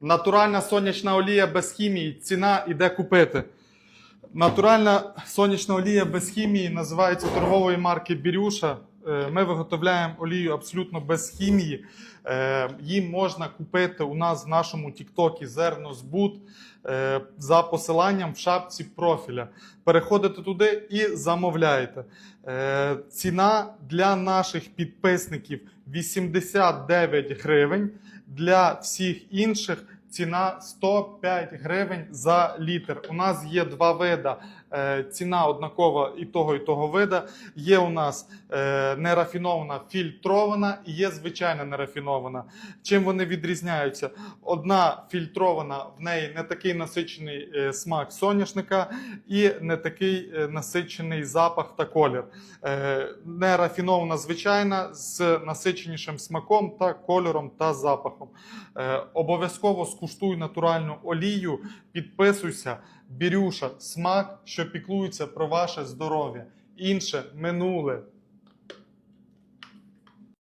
Натуральна сонячна олія без хімії. Ціна іде купити. Натуральна сонячна олія без хімії називається торгової марки Бірюша. Е, Ми виготовляємо олію абсолютно без хімії. Е, Її можна купити у нас в нашому Тіктокі Зернозбут е, за посиланням в шапці профіля. Переходите туди і замовляєте. Ціна для наших підписників 89 гривень. Для всіх інших ціна 105 гривень за літр. У нас є два вида. Е, Ціна однакова і того, і того вида. Є у нас е, нерафінована фільтрована і є звичайна нерафінована. Чим вони відрізняються? Одна фільтрована, в неї не такий насичений е, смак соняшника і не такий насичений запах та колір. Нерафінована звичайна з насиченішим смаком та кольором та запахом. Обов'язково скуштуй натуральну олію, підписуйся, бірюша, смак, що піклується про ваше здоров'я. Інше минуле.